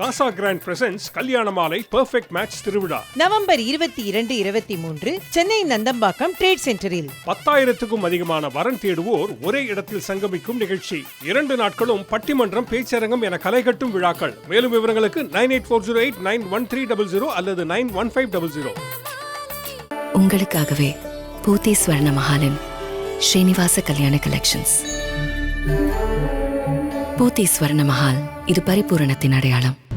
காசா grand presence கல்யாண மாலை perfect match திருவிழா. நவம்பர் இருபத்தி இரண்டு இருபத்தி மூன்று சென்னை நந்தம்பாக்கம் ட்ரேட் சென்டரில் பத்தாயிரத்துக்கும் அதிகமான வரன் தேடுவோர் ஒரே இடத்தில் சங்கமிக்கும் நிகழ்ச்சி. இரண்டு நாட்களும் பட்டிமன்றம் பேச்சரங்கம் என கலைகட்டும் விழாக்கள். மேலும் விவரங்களுக்கு nine eight four zero eight nine one three double zero அல்லது nine one five double zero. உங்களுக்காகவே பூத்தி ஸ்வர்ண மஹாலின் ஸ்ரீனிவாச கல்யாண கலெக்ஷன்ஸ் பூத்தி ஸ்வர்ண மஹால் இது பரிபூரணத்தின் அடையாளம்.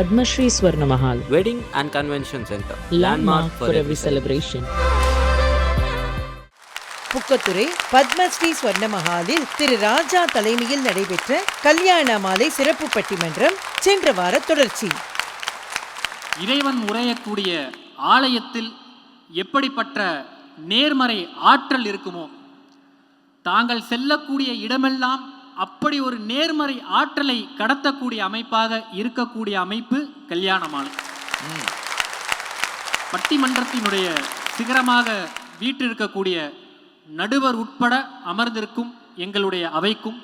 Padma Shri Swarna Mahal, Wedding and Convention Center. landmark for every celebration. Pukkathurai Padmashri Swarna மஹாலில் திரு ராஜா தலைமையில் நடைபெற்ற கல்யாண மாலை சிறப்பு பட்டிமன்றம் சென்ற வார தொடர்ச்சி இறைவன் உரையக்கூடிய ஆலயத்தில் எப்படிப்பட்ட நேர்மறை ஆற்றல் இருக்குமோ தாங்கள் செல்லக்கூடிய இடமெல்லாம் அப்படி ஒரு நேர்மறை ஆற்றலை கடத்தக்கூடிய அமைப்பாக இருக்கக்கூடிய அமைப்பு கல்யாண மாலை பட்டிமன்றத்தினுடைய சிகரமாக வீற்றிருக்கக்கூடிய நடுவர் உட்பட அமர்ந்திருக்கும் எங்களுடைய அவைக்கும்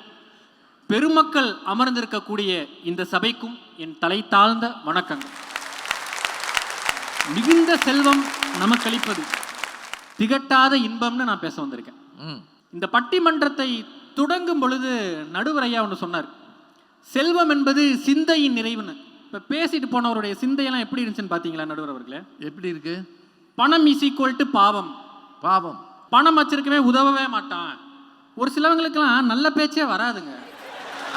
பெருமக்கள் அமர்ந்திருக்கக்கூடிய இந்த சபைக்கும் என் தலை தாழ்ந்த வணக்கங்கள். மிகுந்த செல்வம் நமக்களிப்பது திகட்டாத இன்பம்னு நான் பேச வந்திருக்கேன். இந்த பட்டிமன்றத்தை தொடங்கும் பொழுது நடுவர் ஐயா ஒன்று சொன்னார் செல்வம் என்பது சிந்தையின் நிறைவுன்னு. இப்போ பேசிட்டு போனவருடைய சிந்தையெல்லாம் எப்படி இருந்துச்சுன்னு பார்த்தீங்களா நடுவர் அவர்களே? எப்படி இருக்கு? பணம் இஸ் ஈக்குவல் டு பாவம். பாவம். பணம் வச்சிருக்கவே உதவவே மாட்டான். ஒரு சிலவங்களுக்கெல்லாம் நல்ல பேச்சே வராதுங்க.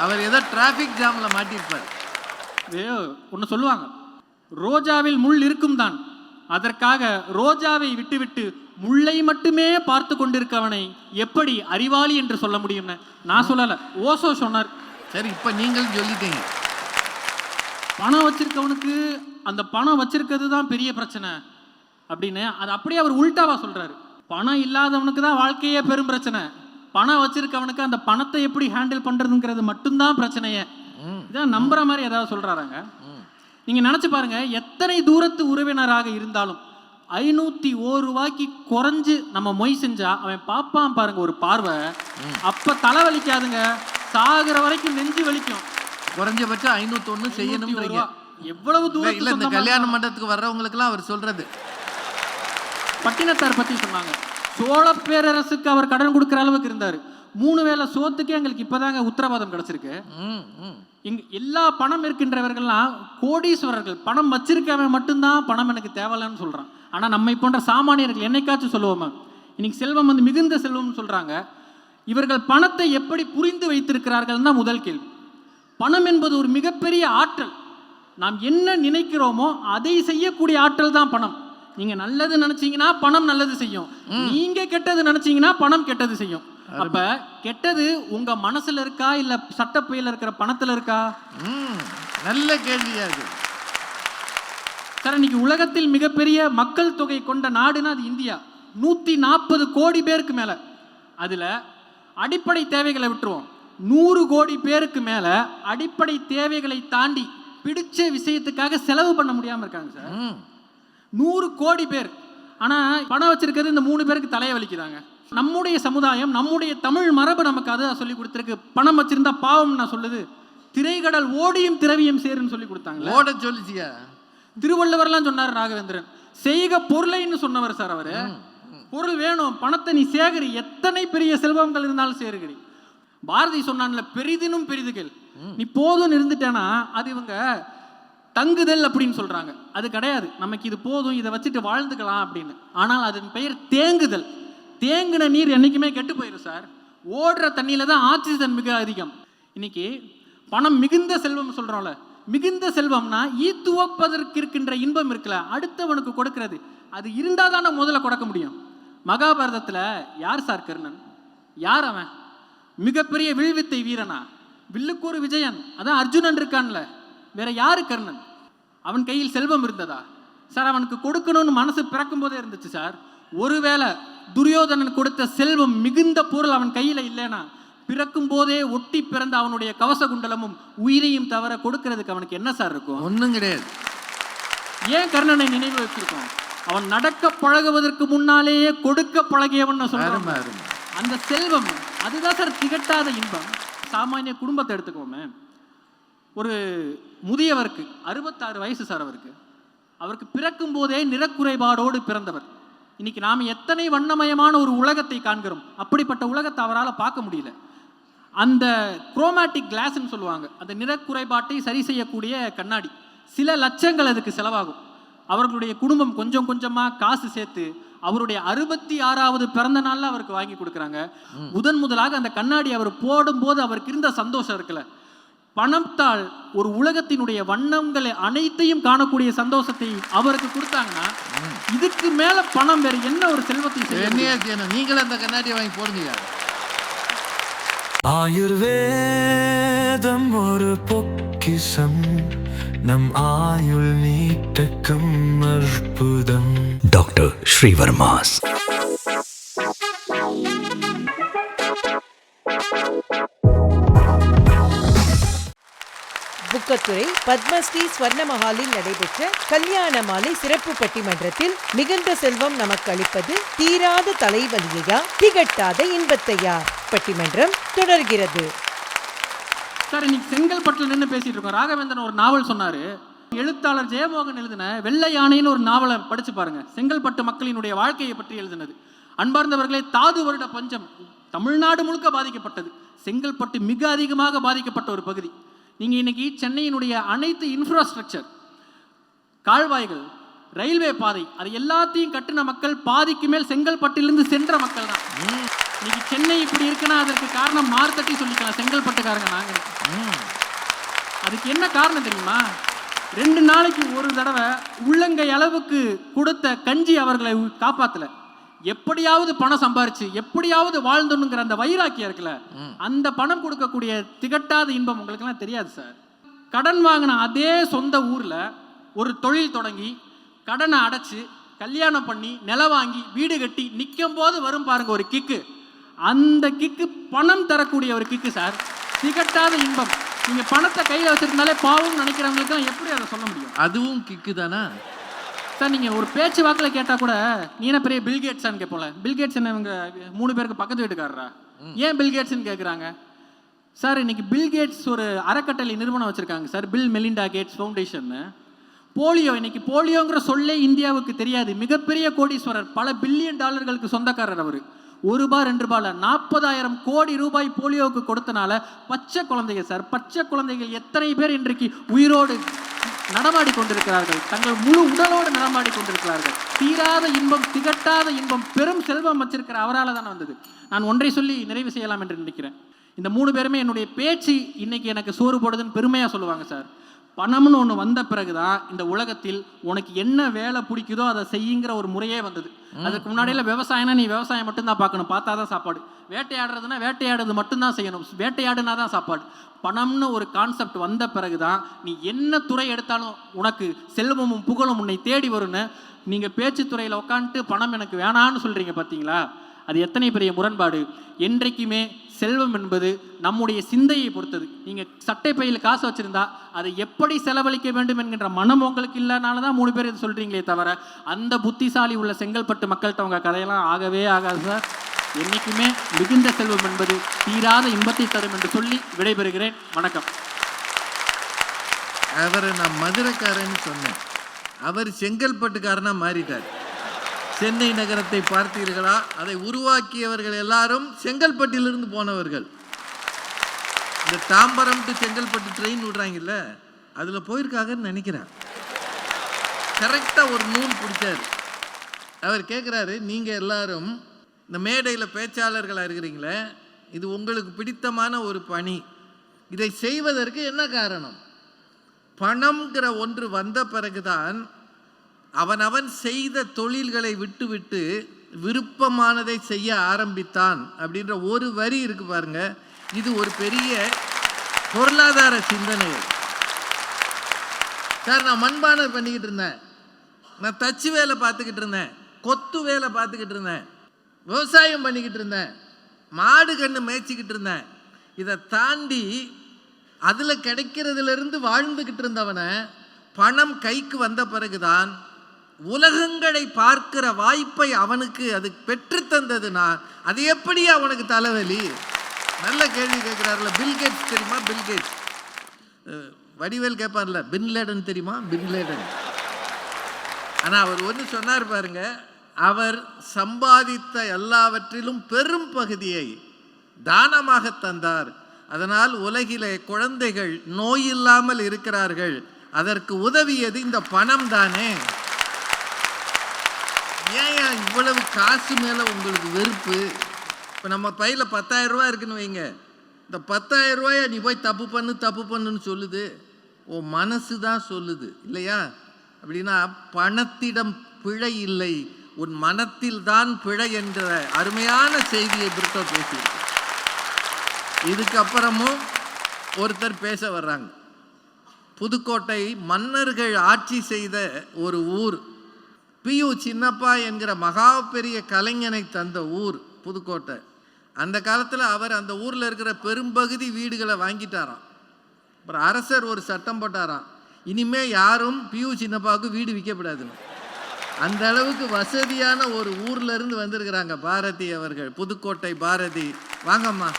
அவர் ஏதோ டிராஃபிக் ஜாம்ல மாட்டியிருப்பார். ஒன்று சொல்லுவாங்க ரோஜாவில் முள் இருக்கும் தான் அதற்காக ரோஜாவை விட்டுவிட்டு முள்ளை மட்டுமே பார்த்து கொண்டிருக்கவனை எப்படி அறிவாளி என்று சொல்ல முடியும்னு? நான் சொல்லலை. ஓசோ சொன்னார். சரி இப்போ நீங்கள் சொல்லிட்டீங்க. பணம் வச்சிருக்கவனுக்கு அந்த பணம் வச்சிருக்கிறது தான் பெரிய பிரச்சனை அப்படின்னு அது அப்படியே அவர் உல்டாவா சொல்றாரு. பணம் இல்லாதவனுக்கு தான் வாழ்க்கையே பெரும் பிரச்சனை. பணம் வச்சிருக்கவனுக்கு அந்த பணத்தை எப்படி ஹேண்டில் பண்றதுங்கிறது மட்டும்தான் பிரச்சனையே. இதான் நம்புற மாதிரி ஏதாவது சொல்றாராங்க? நீங்க நினைச்சு பாருங்க எத்தனை தூரத்து உறவினராக இருந்தாலும் ஐநூத்தி ஒரு ரூபாய்க்கு குறைஞ்சு நம்ம மொய் செஞ்சா அவன் பாப்பான் பாருங்க ஒரு பார்வை. அப்ப தலை வலிக்காதுங்க சாகுற வரைக்கும் நெஞ்சு வலிக்கும். குறைஞ்சபட்சம் ஐநூத்தொன்னு ரூபா. எவ்வளவு இல்ல, இல்ல இந்த தூரம் கல்யாண மண்டபத்துக்கு வர்றவங்களுக்குலாம் அவர் சொல்றது. பட்டினத்தார் பத்தி சொன்னாங்க. சோழ பேரரசுக்கு அவர் கடன் கொடுக்குற அளவுக்கு இருந்தார். மூணு வேளை சோத்துக்கே எங்களுக்கு இப்பதாங்க உத்தரவாதம் கிடைச்சிருக்கு. இங்க எல்லா பணம் இருக்கின்றவர்கள்லாம் கோடீஸ்வரர்கள் பணம் வச்சிருக்கவன் மட்டும்தான் பணம் எனக்கு தேவையில்லைன்னு சொல்றான். ஆனா நம்மை போன்ற சாமானியர்கள் என்னைக்காச்சும் சொல்லுவோமா? இன்னைக்கு செல்வம் வந்து மிகுந்த செல்வம்னு சொல்றாங்க. இவர்கள் பணத்தை எப்படி புரிந்து வைத்திருக்கிறார்கள் தான் முதல் கேள்வி. பணம் என்பது ஒரு மிகப்பெரிய ஆற்றல். நாம் என்ன நினைக்கிறோமோ அதை செய்யக்கூடிய ஆற்றல் தான் பணம். நீங்க நல்லது நினைச்சீங்கன்னா பணம் நல்லது செய்யும். நீங்க கெட்டது நினைச்சீங்கன்னா பணம் கெட்டது செய்யும். அப்ப கெட்டது உங்க மனசுல இருக்கா? இல்ல சட்டப்பையில இருக்கிற பணத்துல இருக்கா? நல்ல கேள்வியா இருக்கு சார் இன்னைக்கு உலகத்தில் மிகப்பெரிய மக்கள் தொகை கொண்ட நாடுனா அது இந்தியா. நூற்றி நாற்பது கோடி பேருக்கு மேலே. அதில் அடிப்படை தேவைகளை விட்டுருவோம். நூறு கோடி பேருக்கு மேலே அடிப்படை தேவைகளை தாண்டி பிடிச்ச விஷயத்துக்காக செலவு பண்ண முடியாமல் இருக்காங்க சார். நூறு கோடி பேர். ஆனால் பணம் வச்சிருக்கிறது இந்த மூணு பேருக்கு தலையை வலிக்கிறாங்க நம்முடைய சமுதாயம் நம்முடைய தமிழ் மரபு நமக்கு அதை சொல்லி கொடுத்துருக்கு. பணம் வச்சிருந்தா பாவம் நான் சொல்லுது. திரைகடல் ஓடியும் திரவியம் சேருன்னு சொல்லி கொடுத்தாங்களே. ஓட சொல்லிச்சியா? திருவள்ளுவர்லாம் சொன்னார் ராகவேந்திரன். செய்க பொருளைன்னு சொன்னவர் சார் அவரு. பொருள் வேணும் பணத்தை நீ சேகரி. எத்தனை பெரிய செல்வங்கள் இருந்தாலும் சேருகடி பாரதி சொன்னான்ல பெரிதினும் பெரிதுகள். நீ போதும்னு இருந்துட்டேனா அது இவங்க தங்குதல் அப்படின்னு சொல்றாங்க. அது கிடையாது. நமக்கு இது போதும் இதை வச்சுட்டு வாழ்ந்துக்கலாம் அப்படின்னு. ஆனால் அதன் பெயர் தேங்குதல். தேங்கின நீர் என்னைக்குமே கெட்டு போயிடும் சார். ஓடுற தண்ணியில தான் ஆக்சிஜன் மிக அதிகம். இன்னைக்கு பணம் மிகுந்த செல்வம் சொல்றோம்ல. மிகுந்த செல்வம்னா ஈத்துவப்பதற்கு இருக்கின்ற இன்பம் இருக்குல்ல. அடுத்தவனுக்கு கொடுக்கிறது. அது இருந்தால் தானே முதல்ல கொடுக்க முடியும். மகாபாரதத்தில் யார் சார் கர்ணன்? யார் அவன்? மிகப்பெரிய வில்வித்தை வீரனா? வில்லுக்கூறு விஜயன். அதான் அர்ஜுனன் இருக்கான்ல. வேற யாரு கர்ணன்? அவன் கையில் செல்வம் இருந்ததா? சார் அவனுக்கு கொடுக்கணும்னு மனசு பிறக்கும் போதே இருந்துச்சு சார். ஒருவேளை துரியோதனன் கொடுத்த செல்வம் மிகுந்த பொருள் அவன் கையில இல்லைனா பிறக்கும் போதே ஒட்டி பிறந்த அவனுடைய கவச குண்டலமும் உயிரையும் தவிர கொடுக்கறதுக்கு அவனுக்கு என்ன சார் இருக்கும்? ஒன்றும் கிடையாது. ஏன் கர்ணனை நினைவு வச்சிருக்கோம் அவன் நடக்க பழகுவதற்கு முன்னாலேயே கொடுக்க பழகியவன் சொல்றேன் அந்த செல்வம் அதுதான் சார் திகட்டாத இன்பம். சாமானிய குடும்பத்தை எடுத்துக்கோமே. ஒரு முதியவருக்கு அறுபத்தாறு வயசு சார் அவருக்கு. அவருக்கு பிறக்கும் போதே நிறக்குறைபாடோடு பிறந்தவர். இன்னைக்கு நாம் எத்தனை வண்ணமயமான ஒரு உலகத்தை காண்கிறோம். அப்படிப்பட்ட உலகத்தை அவரால் பார்க்க முடியல. அந்த குரோமேட்டிக் கிளாஸ்ன்னு சொல்லுவாங்க. அந்த நிறக்குறைபாட்டை சரி செய்யக்கூடிய கண்ணாடி. சில லட்சங்கள் அதுக்கு செலவாகும். அவர்களுடைய குடும்பம் கொஞ்சம் கொஞ்சமாக காசு சேர்த்து அவருடைய அறுபத்தி ஆறாவது பிறந்த நாளில் அவருக்கு வாங்கி கொடுக்குறாங்க. முதன் முதலாக அந்த கண்ணாடி அவர் போடும்போது அவருக்கு இருந்த சந்தோஷம் இருக்குல்ல. பணத்தால் ஒரு உலகத்தினுடைய வண்ணங்களை அனைத்தையும் காணக்கூடிய சந்தோஷத்தை அவருக்கு கொடுத்தாங்கன்னா இதுக்கு மேல பணம் வேற என்ன ஒரு செல்வத்தை நீங்களும் அந்த கண்ணாடியை வாங்கி போடுங்க ஆயுர்வேதம் ஒரு பொக்கிஷம் நம் ஆயுள் நீட்டக்கும் அற்புதம். டாக்டர் ஸ்ரீவர்மாஸ். புக்கத்துறை பத்மஸ்ரீ ஸ்வர்ண மஹாலில் நடைபெற்ற கல்யாண மாலை சிறப்பு பட்டிமன்றத்தில் மிகுந்த செல்வம் நமக்கு அளிப்பது தீராத தலைவலியையா? திகட்டாத இன்பத்தையா? பட்டிமன்றம் தொடர்கிறது. சார் இன்னைக்கு செங்கல்பட்டுல நின்று பேசிட்டு இருக்கோம். ராகவேந்திரன் ஒரு நாவல் சொன்னாரு. எழுத்தாளர் ஜெயமோகன் எழுதின வெள்ளை யானைன்னு ஒரு நாவலை படிச்சு பாருங்க. செங்கல்பட்டு மக்களினுடைய வாழ்க்கையை பற்றி எழுதினது. அன்பார்ந்தவர்களே தாது வருட பஞ்சம் தமிழ்நாடு முழுக்க பாதிக்கப்பட்டது. செங்கல்பட்டு மிக அதிகமாக பாதிக்கப்பட்ட ஒரு பகுதி. நீங்கள் இன்னைக்கு சென்னையினுடைய அனைத்து இன்ஃப்ராஸ்ட்ரக்சர் கால்வாய்கள் ரயில்வே பாதை அது எல்லாத்தையும் கட்டின மக்கள் பாதிக்கு மேல் செங்கல்பட்டிலிருந்து சென்ற மக்கள் தான். இன்னைக்கு சென்னை இப்படி இருக்குன்னா அதற்கு காரணம் மார்த்தட்டி சொல்லிக்கலாம். செங்கல்பட்டுக்காரங்க நாங்கள் அதுக்கு என்ன காரணம் தெரியுமா? ரெண்டு நாளைக்கு ஒரு தடவை உள்ளங்கை அளவுக்கு கொடுத்த கஞ்சி அவர்களை காப்பாற்றலை எப்படியாவது பணம் சம்பாரிச்சு எப்படியாவது வாழ்ந்தணுங்கிற அந்த வைராக்கியம் இருக்குல்ல அந்த பணம் கொடுக்கக்கூடிய திகட்டாத இன்பம் உங்களுக்கெல்லாம் தெரியாது சார். கடன் வாங்கின அதே சொந்த ஊர்ல ஒரு தொழில் தொடங்கி கடனை அடைச்சு கல்யாணம் பண்ணி நிலம் வாங்கி வீடு கட்டி நிற்கும் போது வரும் பாருங்க ஒரு கிக்கு அந்த கிக்கு பணம் தரக்கூடிய ஒரு கிக்கு சார். திகட்டாத இன்பம். நீங்க பணத்தை கையில வச்சிருந்தாலே பாவம் நினைக்கிறவங்களுக்கு எப்படி அதை சொல்ல முடியும்? அதுவும் கிக்கு தானா? சார் நீங்கள் ஒரு பேச்சு வாக்கில் கேட்டால் கூட நீ என்ன பெரிய பில்கேட்ஸான்னு கேட்போம்ல பில்கேட்ஸ் என்ன இவங்க மூணு பேருக்கு பக்கத்து வீட்டுக்காரரா? ஏன் பில்கேட்ஸ்னு கேட்குறாங்க சார் இன்னைக்கு பில்கேட்ஸ் ஒரு அறக்கட்டளை நிறுவனம் வச்சுருக்காங்க சார் பில் மெலிண்டா கேட்ஸ் ஃபவுண்டேஷன்னு போலியோ இன்னைக்கு போலியோங்கிற சொல்லே இந்தியாவுக்கு தெரியாது. மிகப்பெரிய கோடீஸ்வரர் பல பில்லியன் டாலர்களுக்கு சொந்தக்காரர் அவர். ஒரு ரூபாய் ரெண்டு ரூபாயில் நாற்பதாயிரம் கோடி ரூபாய் போலியோவுக்கு கொடுத்தனால பச்சை குழந்தைகள் சார் பச்சை குழந்தைகள் எத்தனை பேர் இன்றைக்கு உயிரோடு நடமாடி கொண்டிருக்கிறார்கள்? தங்கள் முழு உடலோடு நடமாடி கொண்டிருக்கிறார்கள். தீராத இன்பம் திகட்டாத இன்பம் பெரும் செல்வம் வச்சிருக்கிற அவரால் தானே வந்தது. நான் ஒன்றை சொல்லி நிறைவு செய்யலாம் என்று நினைக்கிறேன். இந்த மூணு பேருமே என்னுடைய பேச்சு இன்னைக்கு எனக்கு சோறு போடுதுன்னு பெருமையாக சொல்லுவாங்க சார். பணம்னு ஒன்று வந்த பிறகுதான் இந்த உலகத்தில் உனக்கு என்ன வேலை பிடிக்குதோ அதை செய்யுங்கிற ஒரு முறையே வந்தது. அதுக்கு முன்னாடியில விவசாயம்னா நீ விவசாயம் மட்டும்தான் பார்க்கணும். பார்த்தா தான் சாப்பாடு. வேட்டையாடுறதுனா வேட்டையாடுறது மட்டும்தான் செய்யணும். வேட்டையாடுனா தான் சாப்பாடு. பணம்னு ஒரு கான்செப்ட் வந்த பிறகுதான் நீ என்ன துறை எடுத்தாலும் உனக்கு செல்வமும் புகழும் உன்னை தேடி வரும்னு நீங்க பேச்சு துறையில உட்காந்துட்டு பணம் எனக்கு வேணான்னு சொல்றீங்க பார்த்தீங்களா அது எத்தனை பெரிய முரண்பாடு. என்றைக்குமே செல்வம் என்பது நம்முடைய சிந்தையை பொறுத்தது. நீங்கள் சட்டை பையில் காசு வச்சுருந்தா அதை எப்படி செலவழிக்க வேண்டும் என்கின்ற மனம் உங்களுக்கு இல்லைனால தான் மூணு பேர் இது சொல்கிறீங்களே தவிர அந்த புத்திசாலி உள்ள செங்கல்பட்டு மக்கள்கிட்ட அவங்க கதையெல்லாம் ஆகவே ஆகாது சார். என்னைக்குமே மிகுந்த செல்வம் என்பது தீராத இன்பத்தை தரும் என்று சொல்லி விடைபெறுகிறேன். வணக்கம். அவரை நான் மதுரைக்காரன்னு சொன்னேன். அவர் செங்கல்பட்டுக்காரனா மாறிட்டார். சென்னை நகரத்தை பார்த்தீர்களா? அதை உருவாக்கியவர்கள் எல்லாரும் செங்கல்பட்டிலிருந்து போனவர்கள். இந்த தாம்பரம் டு செங்கல்பட்டு ட்ரெயின் விடுறாங்கல்ல அதில் போயிருக்காங்கன்னு நினைக்கிறேன். கரெக்டாக ஒரு நூல் பிடிச்சாரு. அவர் கேட்குறாரு நீங்கள் எல்லாரும் இந்த மேடையில் பேச்சாளர்களாக இருக்கிறீங்களே இது உங்களுக்கு பிடித்தமான ஒரு பணி. இதை செய்வதற்கு என்ன காரணம்? பணம்ங்கிற ஒன்று வந்த பிறகுதான் அவனவன் செய்த தொழில்களை விட்டுவிட்டு விருப்பமானதை செய்ய ஆரம்பித்தான் அப்படின்ற ஒரு வரி இருக்கு பாருங்க. இது ஒரு பெரிய பொருளாதார சிந்தனை. சார் நான் மண்பானை பண்ணிக்கிட்டு இருந்தேன். நான் தச்சு வேலை பார்த்துக்கிட்டு இருந்தேன். கொத்து வேலை பார்த்துக்கிட்டு இருந்தேன். விவசாயம் பண்ணிக்கிட்டு இருந்தேன். மாடு கன்று மேய்ச்சிக்கிட்டு இருந்தேன். இதை தாண்டி அதில் கிடைக்கிறதுலேருந்து வாழ்ந்துக்கிட்டு இருந்தவனை பணம் கைக்கு வந்த பிறகுதான் உலகங்களை பார்க்கிற வாய்ப்பை அவனுக்கு அது பெற்று தந்ததுன்னா அது எப்படி அவனுக்கு தலைவலி? நல்ல கேள்வி கேட்குறாருல பில்கேட்ஸ் தெரியுமா? பில்கேட்ஸ் வடிவேல் கேட்பார்ல பின்லேடன் தெரியுமா? பின்லேடன் ஆனால் அவர் ஒன்று சொன்னார் பாருங்க அவர் சம்பாதித்த எல்லாவற்றிலும் பெரும் பகுதியை தானமாக தந்தார். அதனால் உலகிலே குழந்தைகள் நோய் இல்லாமல் இருக்கிறார்கள். அதற்கு உதவியது இந்த பணம் தானே? ஏன் இவ்வளவு காசு மேலே உங்களுக்கு வெறுப்பு? இப்போ நம்ம பையில் பத்தாயிரம் ரூபா இருக்குன்னு வைங்க. இந்த பத்தாயிரம் ரூபாய நீ போய் தப்பு பண்ணு தப்பு பண்ணுன்னு சொல்லுது. ஓ மனசு தான் சொல்லுது இல்லையா? அப்படின்னா பணத்திடம் பிழை இல்லை. உன் மனத்தில் தான் பிழை என்ற அருமையான செய்தியை பிரிட்டோ பேசியிருக்கு. இதுக்கப்புறமும் ஒருத்தர் பேச வர்றாங்க. புதுக்கோட்டை மன்னர்கள் ஆட்சி செய்த ஒரு ஊர். பியு சின்னப்பா என்கிற மகா பெரிய கலைஞனை தந்த ஊர் புதுக்கோட்டை. அந்த காலத்தில் அவர் அந்த ஊரில் இருக்கிற பெரும்பகுதி வீடுகளை வாங்கிட்டாராம். அப்புறம் அரசர் ஒரு சட்டம் போட்டாராம். இனிமே யாரும் பியு சின்னப்பாவுக்கு வீடு விற்கப்படாதுன்னு அந்த அளவுக்கு வசதியான ஒரு ஊர்ல இருந்து வந்திருக்கிறாங்க பாரதி அவர்கள் புதுக்கோட்டை பாரதி. வாங்கம்மா.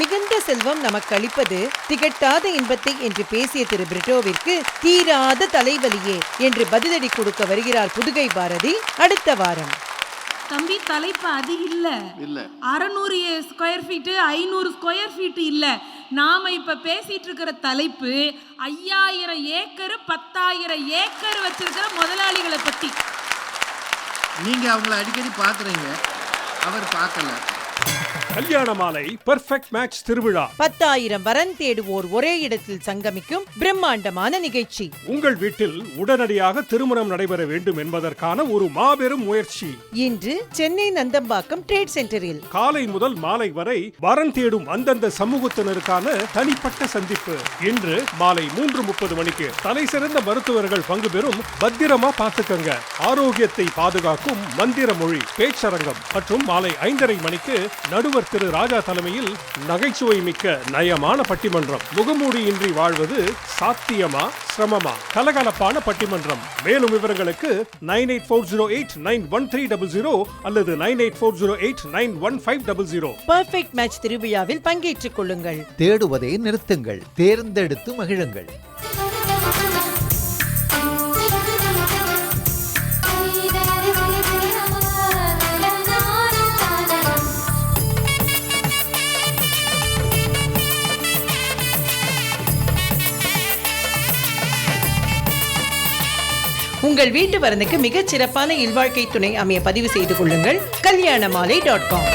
மிகுந்த செல்வம் நமக்கு அளிப்பது திகட்டாத இன்பத்தை என்று பேசிய திரு பிரிட்டோவிற்கு தீராத தலைவலியே என்று பதிலடி கொடுக்க வருகிறார் புதுகை பாரதி. அடுத்த வாரம். தம்பி தலைப்பு அது இல்ல. இல்ல. அறநூறு ஸ்கொயர் ஃபீட்டு ஐநூறு ஸ்கொயர் ஃபீட்டு இல்ல. நாம இப்ப பேசிட்டு இருக்கிற தலைப்பு ஐயாயிரம் ஏக்கர் பத்தாயிரம் ஏக்கர் வச்சிருக்கிற முதலாளிகளை பத்தி. நீங்க அவங்கள அடிக்கடி பார்க்குறீங்க அவர் பார்க்கல கல்யாண மாலை பெர்ஃபெக்ட் மேட்ச் திருவிழா. பத்தாயிரம் வரன் தேடுவோர் ஒரே இடத்தில் சங்கமிக்கும் பிரம்மாண்டமான நிகழ்ச்சி. உங்கள் வீட்டில் உடனடியாக திருமணம் நடைபெற வேண்டும் என்பதற்கான ஒரு மாபெரும் முயற்சி. இன்று சென்னை நந்தம்பாக்கம் ட்ரேட் சென்டரில் காலை முதல் மாலை வரை வரன் தேடும் அந்தந்த சமூகத்தினருக்கான தனிப்பட்ட சந்திப்பு. இன்று மாலை மூன்று முப்பது மணிக்கு தலை சிறந்த மருத்துவர்கள் பங்கு பெறும் பத்திரமா பாத்துக்கங்க ஆரோக்கியத்தை பாதுகாக்கும் மந்திர மொழி பேச்சரங்கம் மற்றும் மாலை ஐந்தரை மணிக்கு நடுவர் திரு ராஜா தலைமையில் நகைச்சுவை மிக்க நயமான பட்டிமன்றம். முகமூடியின்றி வாழ்வது சாத்தியமா சிரமமா? கலகலப்பான பட்டிமன்றம். மேலும் விவரங்களுக்கு nine eight four zero eight nine one three double zero அல்லது nine eight four zero eight nine one five double zero. Perfect match திருவிழாவில் பங்கேற்றுக் கொள்ளுங்கள். தேடுவதை நிறுத்துங்கள். தேர்ந்தெடுத்து மகிழுங்கள். உங்கள் வீட்டு வரனுக்கு மிகச் சிறப்பான இல்வாழ்க்கை துணை அமைய பதிவு செய்து கொள்ளுங்கள். கல்யாண மாலை டாட் காம்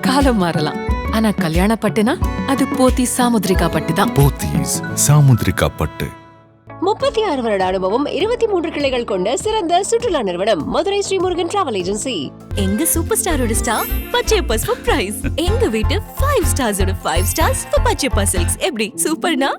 காலம் மாறலாம். ஆனா கல்யாண பட்டுனா அது போத்தி சாமுத்ரிகா பட்டு தான். போத்தீஸ் சாமுத்ரிகா பட்டு. முப்பத்தி ஆறு வருட அனுபவம் இருபத்தி மூன்று கிளைகள் கொண்ட சிறந்த சுற்றுலா நிறுவனம் மதுரை ஸ்ரீமுருகன் டிராவல் ஏஜென்சி எங்க சூப்பர் ஸ்டாரோட ஸ்டார் பச்சையப்பஸ் ஃபார் பிரைஸ் எங்க வீட்டு five ஸ்டார்ஸோட five stars for Pachaiyappa silks எப்படி? சூப்பர்னா